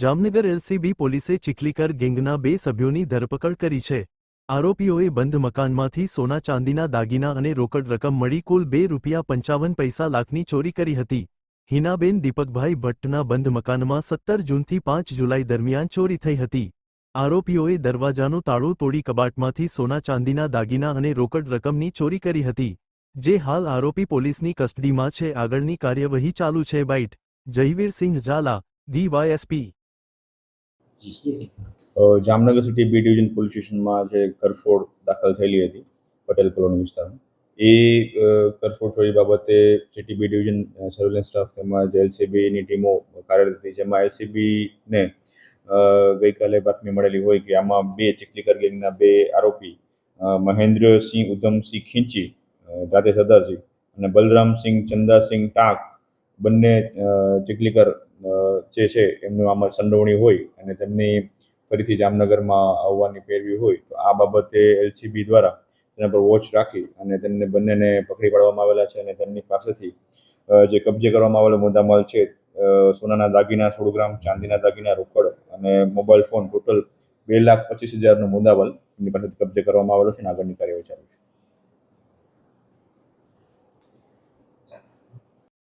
Jamnagar LCB પોલીસે ચીખલીકર ગેંગના બે સભ્યોની ધરપકડ કરી છે. આરોપીઓએ બંધ મકાનમાંથી સોના ચાંદીના દાગીના અને રોકડ રકમ મળી કુલ બે રૂપિયા પંચાવન પૈસા લાખની ચોરી કરી હતી. હિનાબેન દીપકભાઈ ભટ્ટના બંધ મકાનમાં સત્તર જૂનથી પાંચ જુલાઈ દરમિયાન ચોરી થઈ હતી. આરોપીઓએ દરવાજાનું તાળું તોડી કબાટમાંથી સોના ચાંદીના દાગીના અને રોકડ રકમની ચોરી કરી હતી. જે હાલ આરોપી પોલીસની કસ્ટડીમાં છે. આગળની કાર્યવાહી ચાલુ છે. Byte. Jayvirsinh Zala, DYSP. Jamnagar city B division police સ્ટેશનમાં જે કરફોડ દાખલ થયેલી હતી, પટેલ કોલોની વિસ્તારમાં. એ કરફોડ ચોરી બાબતે city B division surveillance staff તેમજ એલસીબીની ટીમો કાર્યરત હતી, જેમાં એલસીબીને ગઈકાલે બાતમી મળેલી હોય કે આમાં બે ચીખલીકર ગેંગના બે આરોપી મહેન્દ્રસિંહ ઉધમસિંહ ખીંચી જાતે સરદારજી અને બલરામસિંહ ચંદાસિંહ ટાંક બંને ચીખલીકર જે છે, એમનું આમાં સંડોવણી હોય અને તેમની ફરીથી જામનગરમાં આવવાની પેરવી હોય, તો આ બાબતે એલસીબી દ્વારા તેના પર વોચ રાખી અને તેમને બંનેને પકડી પાડવામાં આવેલા છે અને તેમની પાસેથી જે કબજે કરવામાં આવેલો મુદ્દામાલ છે સોનાના દાગીના, સોળ ગ્રામ ચાંદીના દાગીના, રોકડ અને મોબાઈલ ફોન ટોટલ બે લાખ પચીસ હજારનો મુદ્દામાલ એમની પાસેથી કબજે કરવામાં આવેલો છે અને આગળની કાર્યવાહી ચાલુ છે.